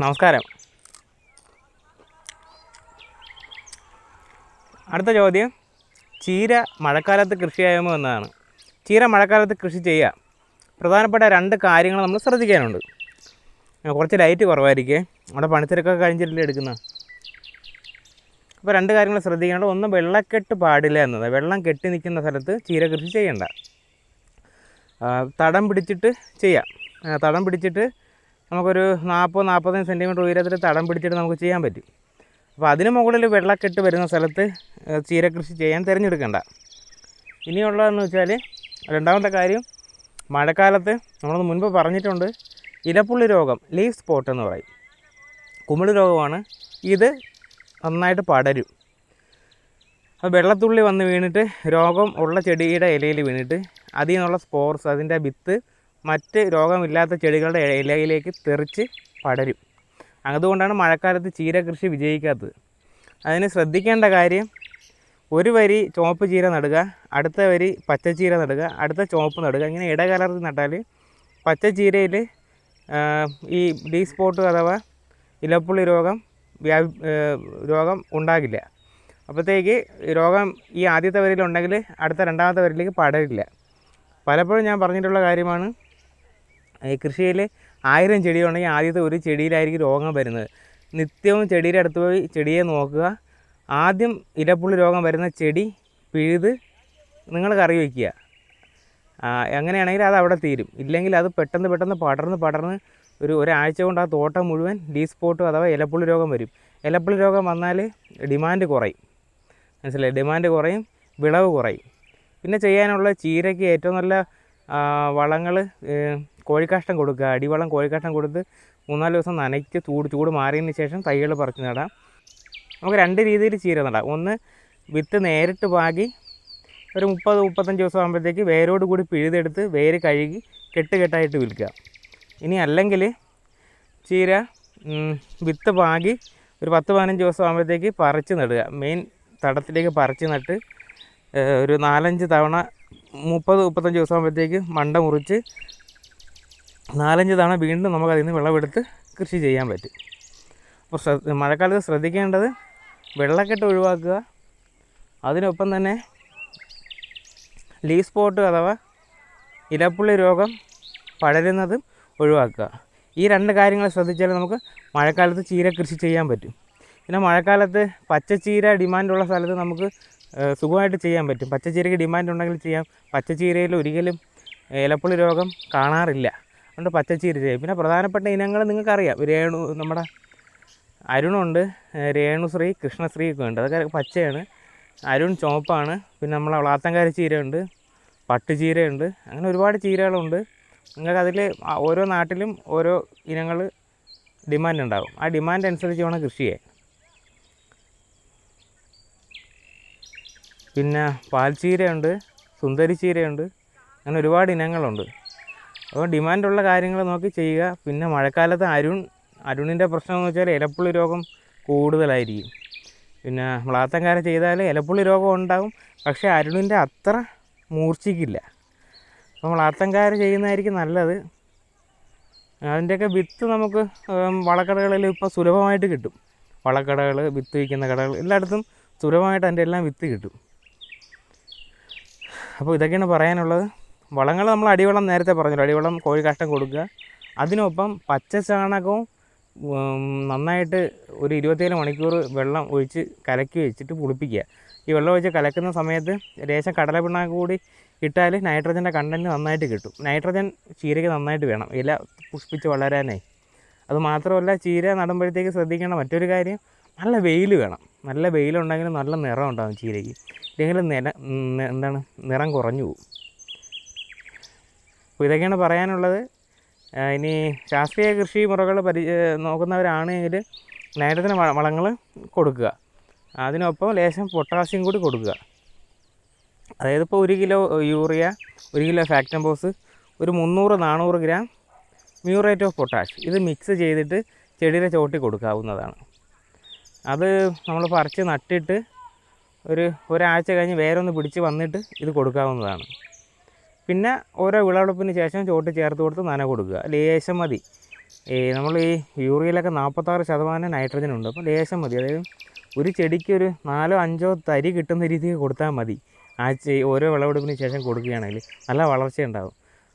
നമസ്കാരം. അടുത്ത ചോദ്യം. ചീര മഴക്കാലത്ത് കൃഷി ചെയ്യുമോ എന്നതാണ് ചീര മഴക്കാലത്ത് കൃഷി ചെയ്യുക പ്രധാനപ്പെട്ട രണ്ട് കാര്യങ്ങൾ നമ്മൾ ശ്രദ്ധിക്കാനുണ്ട്. കുറച്ച് ലൈറ്റ് കുറവായിരിക്കേ. അവിടെ പണിത്തിരക്കൊക്കെ കഴിഞ്ഞിട്ടില്ല എടുക്കുന്ന? അപ്പോൾ രണ്ട് കാര്യങ്ങൾ ശ്രദ്ധിക്കേണ്ടത് ഒന്ന് വെള്ളക്കെട്ട് പാടില്ല എന്നത്. വെള്ളം കെട്ടി നിൽക്കുന്ന സ്ഥലത്ത് ചീര കൃഷി ചെയ്യണ്ട. തടം പിടിച്ചിട്ട് ചെയ്യാം. തടം പിടിച്ചിട്ട് നമുക്കൊരു നാൽപ്പത് നാൽപ്പത്തഞ്ച് സെന്റിമീറ്റർ ഉയരത്തിൽ തടം പിടിച്ചിട്ട് നമുക്ക് ചെയ്യാൻ പറ്റും. അപ്പോൾ അതിന് മുകളിൽ വെള്ളക്കെട്ട് വരുന്ന സ്ഥലത്ത് ആ, ചീര കൃഷി ചെയ്യാൻ തിരഞ്ഞെടുക്കേണ്ട. ഇനിയുള്ളതെന്ന് വെച്ചാൽ രണ്ടാമത്തെ കാര്യം മഴക്കാലത്ത് നമ്മൾ മുൻപ് പറഞ്ഞിട്ടുണ്ട് ഇലപ്പുള്ളി രോഗം ലീഫ് സ്പോട്ട് എന്ന് പറയും. കുമിളി രോഗമാണ്. ഇത് നന്നായിട്ട് പടരും. അപ്പോൾ വെള്ളത്തുള്ളി വന്ന് വീണിട്ട് രോഗം ഉള്ള ചെടിയുടെ ഇലയിൽ വീണിട്ട് അതിൽ നിന്നുള്ള സ്പോർസ് അതിന്റെ വിത്ത് മറ്റ് രോഗമില്ലാത്ത ചെടികളുടെ ഇലയിലേക്ക് തെറിച്ച് പടരും. അതുകൊണ്ടാണ് മഴക്കാലത്ത് ചീര കൃഷി വിജയിക്കാത്തത്. അതിന് ശ്രദ്ധിക്കേണ്ട കാര്യം ഒരു വരി ചുവപ്പ് ചീര നടുക അടുത്ത വരി പച്ചച്ചീര നടുക അടുത്ത ചുവപ്പ് നടുക. ഇങ്ങനെ ഇടകലർത്തി നട്ടാൽ പച്ചച്ചീരയിൽ ഈ ഡീ സ്പോട്ട് അഥവാ ഇലപ്പുള്ളി രോഗം വ്യാപി രോഗം ഉണ്ടാകില്ല. അപ്പോഴത്തേക്ക് രോഗം ഈ ആദ്യത്തെ വരിയിലുണ്ടെങ്കിൽ അടുത്ത രണ്ടാമത്തെ വരിയിലേക്ക് പടരില്ല. പലപ്പോഴും ഞാൻ പറഞ്ഞിട്ടുള്ള കാര്യമാണ് ഈ കൃഷിയിൽ ആയിരം ചെടിയുണ്ടെങ്കിൽ ആദ്യത്തെ ഒരു ചെടിയിലായിരിക്കും രോഗം വരുന്നത്. നിത്യവും ചെടിയുടെ അടുത്ത് പോയി ചെടിയെ നോക്കുക. ആദ്യം ഇലപ്പുള്ളി രോഗം വരുന്ന ചെടി പിഴുത് നിങ്ങൾ കറി വയ്ക്കുക അങ്ങനെയാണെങ്കിൽ അത് അവിടെ തീരും. ഇല്ലെങ്കിൽ അത് പെട്ടെന്ന് പെട്ടെന്ന് പടർന്ന് പടർന്ന് ഒരു ഒരാഴ്ച കൊണ്ട് ആ തോട്ടം മുഴുവൻ ഡീ സ്പോട്ട് അഥവാ ഇലപ്പുള്ളി രോഗം വരും. ഇലപ്പുള്ളി രോഗം വന്നാൽ ഡിമാൻഡ് കുറയും. മനസ്സിലായി? ഡിമാൻഡ് കുറയും വിളവ് കുറയും. പിന്നെ ചെയ്യാനുള്ള ചീരയ്ക്ക് ഏറ്റവും നല്ല വളങ്ങൾ കോഴിക്കാഷ്ടം കൊടുക്കുക. അടിവളം കോഴിക്കാഷ്ടം കൊടുത്ത് മൂന്നാൽ ദിവസം നനയ്ക്ക് ചൂട് ചൂട് മാറിയതിന് ശേഷം തൈകൾ പറിച്ച് നടാം. നമുക്ക് രണ്ട് രീതിയിൽ ചീര നടാം. ഒന്ന് വിത്ത് നേരിട്ട് പാകി ഒരു മുപ്പത് മുപ്പത്തഞ്ച് ദിവസം ആകുമ്പോഴത്തേക്ക് വേരോട് കൂടി പിഴുതെടുത്ത് വേര് കഴുകി കെട്ട് കെട്ടായിട്ട് വിൽക്കുക. ഇനി അല്ലെങ്കിൽ ചീര വിത്ത് പാകി ഒരു പത്ത് പതിനഞ്ച് ദിവസം ആകുമ്പോഴത്തേക്ക് പറിച്ച് നടുക. മെയിൻ തടത്തിലേക്ക് പറിച്ച് നട്ട് ഒരു നാലഞ്ച് തവണ മുപ്പത് മുപ്പത്തഞ്ച് ദിവസം ആകുമ്പോഴത്തേക്ക് മണ്ട മുറിച്ച് നാലഞ്ച് തവണ വീണ്ടും നമുക്കതിൽ നിന്ന് വിളവെടുത്ത് കൃഷി ചെയ്യാൻ പറ്റും. അപ്പോൾ ശ്രദ്ധ മഴക്കാലത്ത് ശ്രദ്ധിക്കേണ്ടത് വെള്ളക്കെട്ട് ഒഴിവാക്കുക. അതിനൊപ്പം തന്നെ ലീ സ്പോട്ട് അഥവാ ഇലപ്പുള്ളി രോഗം പടരുന്നതും ഒഴിവാക്കുക. ഈ രണ്ട് കാര്യങ്ങൾ ശ്രദ്ധിച്ചാൽ നമുക്ക് മഴക്കാലത്ത് ചീര കൃഷി ചെയ്യാൻ പറ്റും. പിന്നെ മഴക്കാലത്ത് പച്ചച്ചീര ഡിമാൻഡുള്ള സ്ഥലത്ത് നമുക്ക് സുഖമായിട്ട് ചെയ്യാൻ പറ്റും. പച്ചച്ചീരയ്ക്ക് ഡിമാൻഡ് ഉണ്ടെങ്കിൽ ചെയ്യാം. പച്ചച്ചീരയിൽ ഒരിക്കലും ഇലപ്പുള്ളി രോഗം കാണാറില്ല. അതുകൊണ്ട് പച്ചച്ചീര പിന്നെ പ്രധാനപ്പെട്ട ഇനങ്ങൾ നിങ്ങൾക്കറിയാം. രേണു നമ്മുടെ അരുണുണ്ട് രേണുശ്രീ കൃഷ്ണശ്രീ ഒക്കെ ഉണ്ട്. അതൊക്കെ പച്ചയാണ്. അരുൺ ചുവപ്പാണ്. പിന്നെ നമ്മളെ വളാത്തങ്കാരി ചീരയുണ്ട് പട്ടുചീരയുണ്ട് അങ്ങനെ ഒരുപാട് ചീരകളുണ്ട്. നിങ്ങൾക്ക് അതിൽ ഓരോ നാട്ടിലും ഓരോ ഇനങ്ങൾ ഡിമാൻഡ് ഉണ്ടാകും ആ ഡിമാൻഡ് അനുസരിച്ച് വേണം കൃഷി ചെയ്യാൻ. പിന്നെ പാൽച്ചീരയുണ്ട് സുന്ദരി ചീരയുണ്ട്. അങ്ങനെ ഒരുപാട് ഇനങ്ങളുണ്ട്. അപ്പോൾ ഡിമാൻഡുള്ള കാര്യങ്ങൾ നോക്കി ചെയ്യുക. പിന്നെ മഴക്കാലത്ത് അരുൺ അരുണിന്റെ പ്രശ്നം എന്ന് വെച്ചാൽ ഇലപ്പുള്ളി രോഗം കൂടുതലായിരിക്കും. പിന്നെ വളാത്തങ്കാരം ചെയ്താൽ ഇലപ്പുള്ളി രോഗം ഉണ്ടാകും പക്ഷേ അരുണിന്റെ അത്ര മൂർച്ഛിക്കില്ല. അപ്പോൾ വളാത്തങ്കാരം ചെയ്യുന്നതായിരിക്കും നല്ലത്. അതിന്റെയൊക്കെ വിത്ത് നമുക്ക് വളക്കടകളിൽ ഇപ്പോൾ സുലഭമായിട്ട് കിട്ടും. വളക്കടകൾ വിത്ത് വിൽക്കുന്ന കടകൾ എല്ലായിടത്തും സുലഭമായിട്ട് അതിന്റെ എല്ലാം വിത്ത് കിട്ടും. അപ്പോൾ ഇതൊക്കെയാണ് പറയാനുള്ളത്. വളങ്ങൾ നമ്മൾ അടിവളം നേരത്തെ പറഞ്ഞു അടിവളം കോഴിക്കാഷ്ടം കൊടുക്കുക. അതിനൊപ്പം പച്ച ചാണകവും നന്നായിട്ട് ഒരു ഇരുപത്തേഴ് മണിക്കൂർ വെള്ളം ഒഴിച്ച് കലക്കി വെച്ചിട്ട് പുളിപ്പിക്കുക. ഈ വെള്ളം ഒഴിച്ച് കലക്കുന്ന സമയത്ത് ലേശം കടല പിണ്ണാക്ക് കൂടി ഇട്ടാൽ നൈട്രജന്റെ കണ്ടന്റ് നന്നായിട്ട് കിട്ടും. നൈട്രജൻ ചീരയ്ക്ക് നന്നായിട്ട് വേണം. ഇല പുഷ്പിച്ച് വളരാനായി അത് മാത്രമല്ല ചീര നടുമ്പോഴത്തേക്ക് ശ്രദ്ധിക്കേണ്ട മറ്റൊരു കാര്യം നല്ല വെയിൽ വേണം. നല്ല വെയിലുണ്ടെങ്കിൽ നല്ല നിറം ഉണ്ടാകും ചീരയ്ക്ക്. ഇല്ലെങ്കിൽ നില എന്താണ് നിറം കുറഞ്ഞു പോകും. അപ്പോൾ ഇതൊക്കെയാണ് പറയാനുള്ളത്. ഇനി ശാസ്ത്രീയ കൃഷി മുറകൾ പരി നോക്കുന്നവരാണെങ്കിൽ നൈട്രജൻ വളങ്ങൾ കൊടുക്കുക. അതിനൊപ്പം ലേശം പൊട്ടാസ്യം കൂടി കൊടുക്കുക. അതായത് ഇപ്പോൾ ഒരു കിലോ യൂറിയ ഒരു കിലോ ഫാക്ടംബോസ് ഒരു മുന്നൂറ് നാനൂറ് ഗ്രാം മ്യൂറേറ്റ് ഓഫ് പൊട്ടാഷ് ഇത് മിക്സ് ചെയ്തിട്ട് ചെടിയുടെ ചോട്ടി കൊടുക്കാവുന്നതാണ്. അത് നമ്മൾ പറിച്ച് നട്ടിട്ട് ഒരു ഒരാഴ്ച കഴിഞ്ഞ് വേരൊന്ന് പിടിച്ച് വന്നിട്ട് ഇത് കൊടുക്കാവുന്നതാണ്. പിന്നെ ഓരോ വിളവെടുപ്പിന് ശേഷം ചോട്ട് ചേർത്ത് കൊടുത്ത് നന കൊടുക്കുക. ലേശം മതി. ഈ നമ്മൾ ഈ യൂറിയയിലൊക്കെ നാൽപ്പത്താറ് ശതമാനം നൈട്രജൻ ഉണ്ട്. അപ്പോൾ ലേശം മതി. അതായത് ഒരു ചെടിക്ക് ഒരു നാലോ അഞ്ചോ തരി കിട്ടുന്ന രീതിയിൽ കൊടുത്താൽ മതി. ആ ഓരോ വിളവെടുപ്പിന് ശേഷം കൊടുക്കുകയാണെങ്കിൽ നല്ല വളർച്ച ഉണ്ടാകും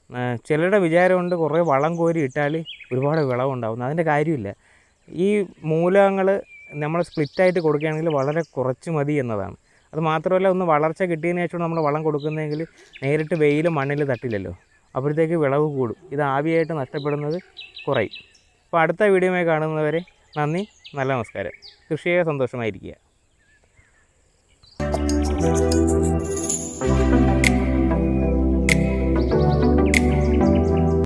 ആ, ചിലരുടെ വിചാരം കൊണ്ട് കുറേ വളം കോരി ഇട്ടാൽ ഒരുപാട് വിളവുണ്ടാകും അതിന്റെ കാര്യമില്ല. ഈ മൂലകങ്ങൾ നമ്മൾ സ്പ്ലിറ്റായിട്ട് കൊടുക്കുകയാണെങ്കിൽ വളരെ കുറച്ച് മതി എന്നതാണ്. അത് മാത്രമല്ല ഒന്ന് വളർച്ച കിട്ടിയതിന് ശേഷം നമ്മൾ വളം കൊടുക്കുന്നതെങ്കിൽ നേരിട്ട് വെയിൽ മണ്ണിൽ തട്ടില്ലല്ലോ. അപ്പോഴത്തേക്ക് വിളവ് കൂടും. ഇത് ആവിയായിട്ട് നഷ്ടപ്പെടുന്നത് കുറയും. അപ്പോൾ അടുത്ത വീഡിയോയുമായി കാണുന്നവരെ നന്ദി നല്ല നമസ്കാരം. കൃഷിയെ സന്തോഷമായിരിക്കുക.